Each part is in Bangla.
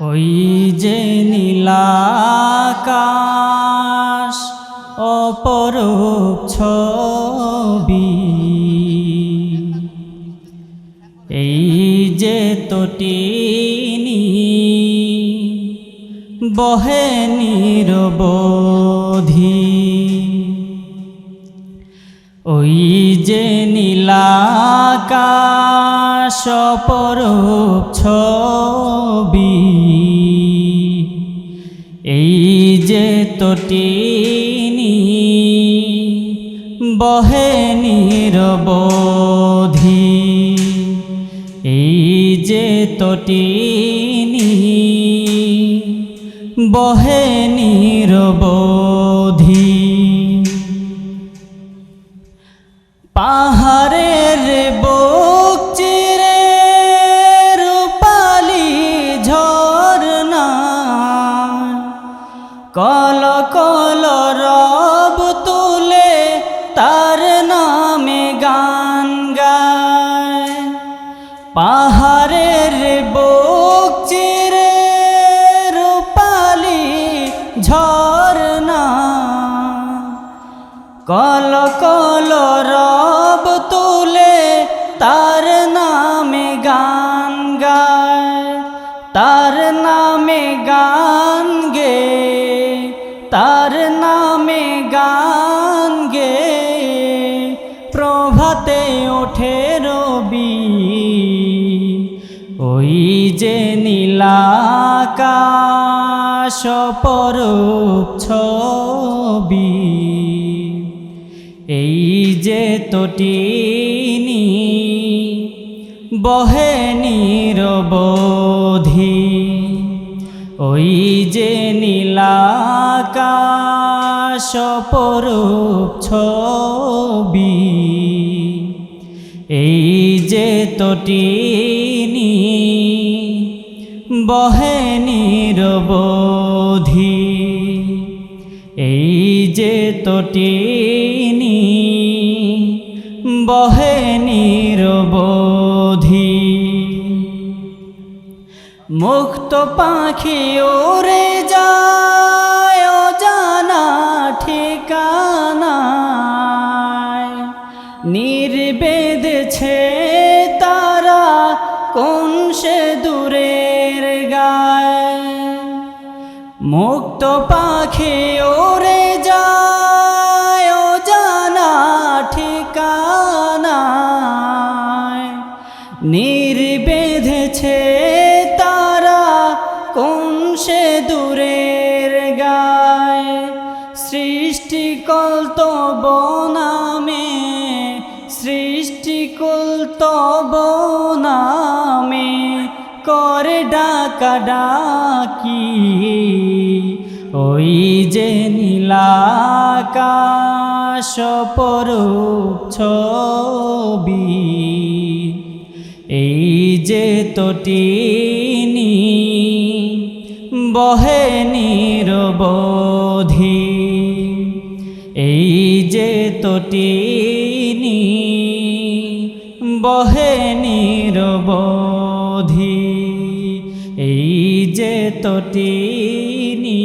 ওই যে নীলাকাশ অপরূপ ছবি। এই যে তটিনী বহে নিরবধি। ওই যে নীলাকাশ অপরূপ ছবি। যে তটিনী বহে নিরবধি। এই যে তটিনী বহে নিরবধি। পাহাড়ের পাহাড়ের বুক চিরে রূপালি ঝরনা কল কল রব তুলে তার নামে গান গায়, তার নামে গান ওই যে নীলাকাশ ছবি, এই যে তটিনী বহে নিরবধি, ওই যে নীলাকাশ ছবি, এই যে তটিনী বহে নিরবধি। এই যে তটিনী বহে নিরবধি। মুক্ত পাখি ওরে যায় জানা ঠিকানায় মুক্ত পাখি ওরে যায় জানা ঠিকানা নির্বেধেছে তারা কোন সে দূরের গায়। সৃষ্টিকল তো বনামে তো বনামে করে ডাকা ডাকি, ওই যে নীলাকাশ পরূপ ছবি। এই যে তটিনী বহে নিরবধি। এই যে তটিনী বহে নিরবধি। তিনি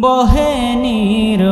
বহে নিরবধী